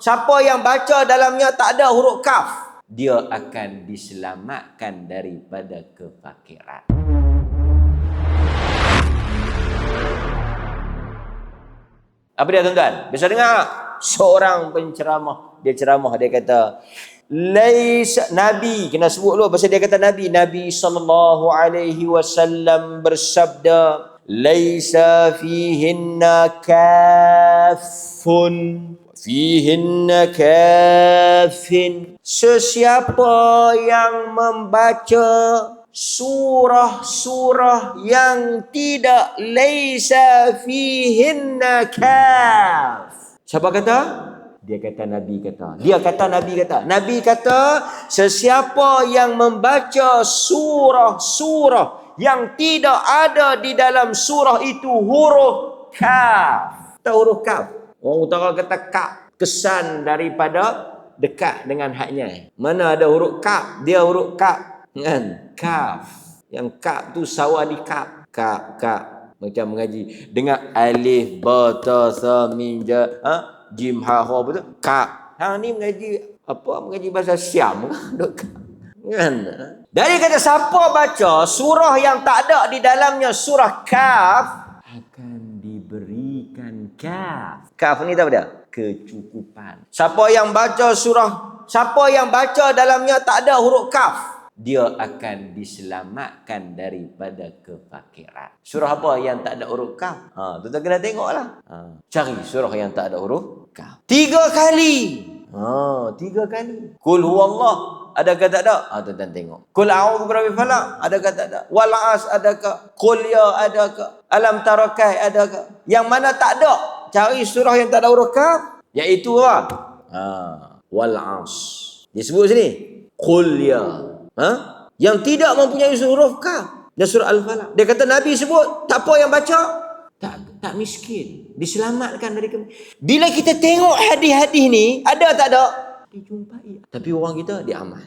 Siapa yang baca dalamnya tak ada huruf kaf, dia akan diselamatkan daripada kefakiran. Apa dia tuan-tuan? Bisa dengar? Seorang penceramah. Dia ceramah, dia kata, Laisa Nabi kena sebut dulu pasal dia kata Nabi Nabi sallallahu alaihi wasallam bersabda laisa fihinna kafun fihinna kafin sesiapa yang membaca surah-surah yang tidak laisa fihinna kaf siapa kata dia kata Nabi kata. Dia kata Nabi kata. Nabi kata sesiapa yang membaca surah-surah yang tidak ada di dalam surah itu huruf kaf. Tahu huruf kaf? Orang utara kata kaf. Kesan daripada dekat dengan haknya. Mana ada huruf kaf? Dia huruf kaf. Kan? Kaf. Yang kaf tu sawah di kaf. Kaf, kaf. Macam mengaji. Dengan alif, bata, sa, min, ja. Ha? jim ha ho betul ka hang ni mengaji apa mengaji bahasa Siam duk kan dari kata siapa baca surah yang tak ada di dalamnya surah kaf akan diberikan kaf kaf ni tahu dia kecukupan siapa yang baca surah siapa yang baca dalamnya tak ada huruf kaf dia akan diselamatkan daripada kefakiran. Surah apa yang tak ada huruf kaf? Ha, tu kena tengoklah. Ha, cari surah yang tak ada huruf kaf. Tiga kali. Ha, tiga kali. Kul huwallah ada ke tak ada? Ha, tuan tengok. Kul a'udzu birabbil falaq ada ke tak ada? Wal 'as ada ke? Qul ya ada ke? Alam tarakai ada ke? Yang mana tak ada? Cari surah yang tak ada huruf kaf, iaitu? Ha, wal 'as. Dia sebut sini. Qul ya ha? yang tidak mempunyai huruf kaf dan surah al-falaq dia kata nabi sebut tak apa yang baca tak tak miskin diselamatkan dari ke... bila kita tengok hadis-hadis ni ada tak ada dijumpai tapi orang kita dia aman